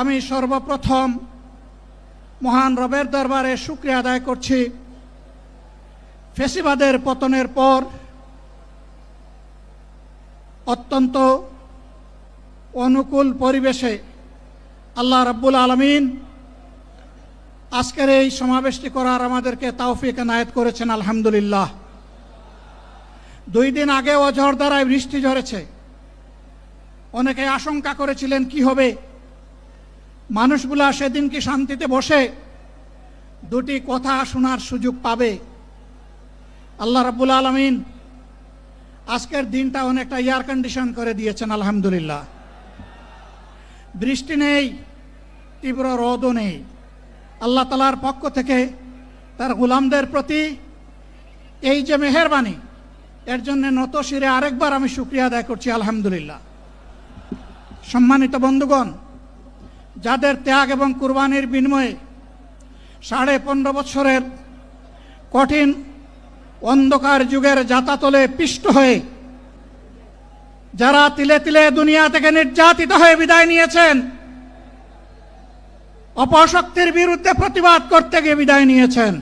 আমি সর্বপ্রথম মহান রবের দরবারে শুক্রিয়া আদায় করছি। ফেসিবাদের পতনের পর অত্যন্ত অনুকূল পরিবেশে আল্লাহ রাব্বুল আলমিন আজকের এই সমাবেশটি করার আমাদেরকে তাওফিক এনায়েত করেছেন, আলহামদুলিল্লাহ। দুই দিন আগে অঝড় দ্বারায় বৃষ্টি ঝরেছে। অনেকে আশঙ্কা করেছিলেন, কি হবে? মানুষগুলা সেদিন কি শান্তিতে বসে? দুটি কথা শোনার সুযোগ পাবে। আল্লাহ রাব্বুল আলমিন আজকের দিনটা অনেকটা এয়ার কন্ডিশন করে দিয়েছেন, আলহামদুলিল্লাহ। বৃষ্টি নেই, তীব্র রোদও নেই। আল্লাহ তালার পক্ষ থেকে তার গুলামদের প্রতি এই যে মেহরবানি, এর জন্য নত শিরে আরেকবার আমি শুক্রিয়া আদায় করছি, আলহামদুলিল্লাহ। সম্মানিত বন্ধুগণ যাদের ত্যাগ এবং কুরবানির বিনিময়ে সাড়ে পনেরো বছরের কঠিন অন্ধকার যুগের যাতাতলে পিষ্ট হয়ে যারা তিলে তিলে দুনিয়া থেকে নির্যাতিত হয়ে বিদায় নিয়েছেন, অপশক্তির বিরুদ্ধে প্রতিবাদ করতে গিয়ে বিদায় নিয়েছেন,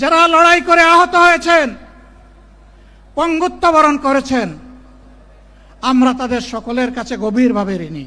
যারা লড়াই করে আহত হয়েছেন, পঙ্গুত্ব বরণ করেছেন, আমরা তাদের সকলের কাছে গভীরভাবে ঋণী।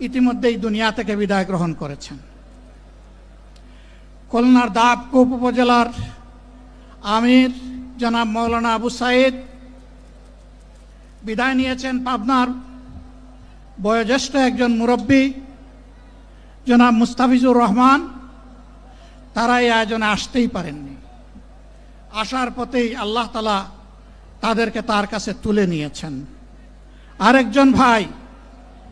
ইতিমধ্যেই দুনিয়া থেকে বিদায় গ্রহণ করেছেন। খুলনার দাবকুপ উপজেলার আমির জনাব মৌলানা আবু সাইদ বিদায় নিয়েছেন পাবনার বয়োজ্যেষ্ঠ একজন মুরব্বী জনাব মুস্তাফিজুর রহমান। তারা এই আয়োজনে আসতেই পারেননি। আসার পথেই আল্লাহ তালা তাদেরকে তার কাছে তুলে নিয়েছেন। আরেকজন ভাই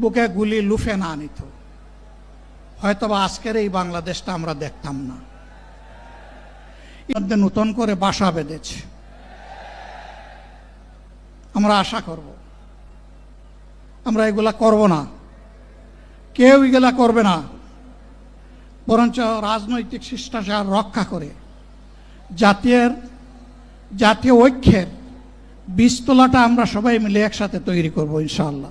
বুকে গুলি লুফে না নিত। হয়তোবা আজকের এই বাংলাদেশটা আমরা দেখতাম না। মধ্যে নতুন করে বাসা বেঁধেছে। আমরা আশা করব। আমরা এগুলা করব না। কেউ এগুলা করবে না। বরঞ্চ রাজনৈতিক শিষ্টাচার রক্ষা করে জাতীয় জাতীয় ঐক্যের বীজতলাটা আমরা সবাই মিলে একসাথে তৈরি করব ইনশাআল্লাহ।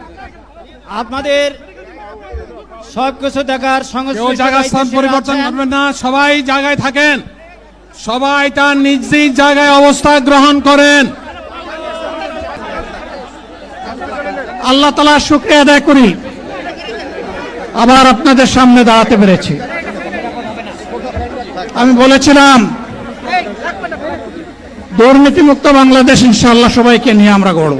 আপনাদের সব কিছু দেখার কেউ সংস্কৃতি জায়গা স্থান পরিবর্তন করবেন না সবাই জায়গায় থাকেন। সবাই তার নিজ নিজ জায়গায় অবস্থা গ্রহণ করেন। আল্লাহ তালা শুক্রিয়া আদায় করি। আবার আপনাদের সামনে দাঁড়াতে পেরেছি। আমি বলেছিলাম দুর্নীতিমুক্ত বাংলাদেশ ইনশাআল্লাহ সবাইকে নিয়ে আমরা গড়ব।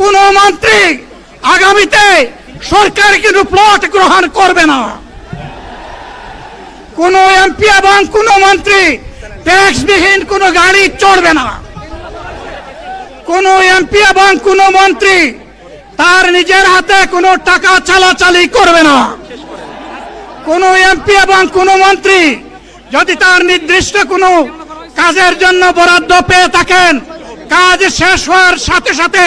কোন মন্ত্রী আগামীতে সরকার কিন্তু প্লট গ্রহণ করবে না। কোন এমপি এবং কোন মন্ত্রী ট্যাক্সবিহীন কোনো গাড়ি চড়বে না। কোন এমপি এবং কোন মন্ত্রী তার নিজের হাতে কোনো টাকা চালাচালি করবে না। কোন এমপি এবং কোন মন্ত্রী যদি তার নির্দিষ্ট কোনো কাজের জন্য বরাদ্দ পেয়ে থাকেন, কাজ শেষ হওয়ার সাথে সাথে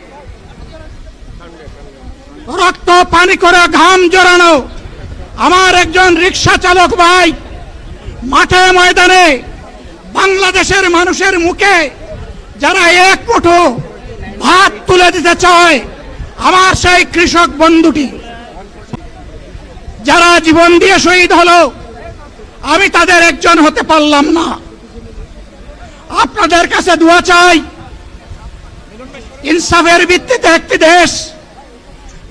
রক্ত, পানি করে ঘাম জড়ানো। আমার একজন রিক্সা চালক ভাই, মাঠে ময়দানে বাংলাদেশের মানুষের মুখে যারা এক মুঠো ভাত তুলে দিতে চায়, আমার সেই কৃষক বন্ধুটি। যারা জীবন দিয়ে শহীদ হলো, আমি তাদের একজন হতে পারলাম না। আপনাদের কাছে দোয়া চাই, ইনসাফের ভিত্তিতে একটি দেশ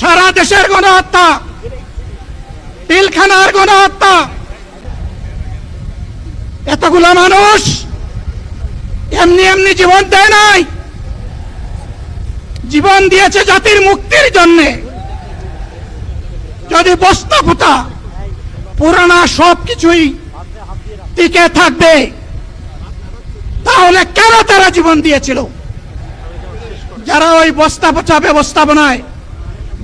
সারা দেশের গণহত্যা। পিলখানার গণহত্যা। এতগুলো মানুষ এমনি এমনি জীবন দেয় নাই। জীবন দিয়েছে জাতির মুক্তির জন্যে। যদি বস্তা পোতা পুরানা সব কিছুই টিকে থাকবে, তাহলে কেন তারা জীবন দিয়েছিল? যারা ওই বস্তা পচা ব্যবস্থাপনায়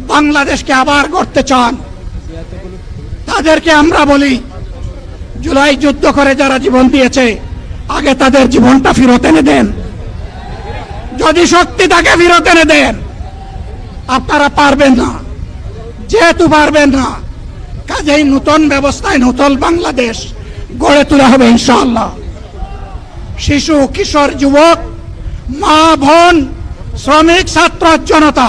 বাংলাদেশকে আবার গড়তে চান। তাদেরকে আমরা বলি, জুলাই যুদ্ধ করে যারা জীবন দিয়েছে, আগে তাদের জীবনটা ফেরত এনে দেন। যদি শক্তি তাকে ফেরত এনে দেন, আপনারা পারবেন না। যেহেতু পারবেন না, কাজেই নতুন ব্যবস্থায় নতুন বাংলাদেশ গড়ে তোলা হবে ইনশাআল্লাহ। শিশু, কিশোর, যুবক, মা, বোন, শ্রমিক, ছাত্র, জনতা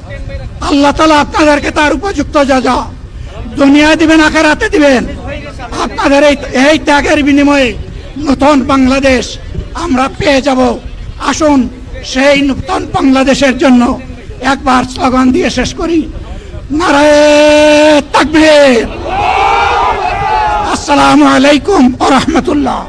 আল্লাহ তালা আপনাদেরকে তার উপযুক্ত যা যা দুনিয়া দিবেন, আখেরাতে দিবেন, আপনাদের এই এই ত্যাগের বিনিময়ে নতুন বাংলাদেশ আমরা পেয়ে যাব। আসুন সেই নতুন বাংলাদেশের জন্য একবার স্লোগান দিয়ে শেষ করি। নারায় আসসালামু আলাইকুম ওয়া রাহমাতুল্লাহ।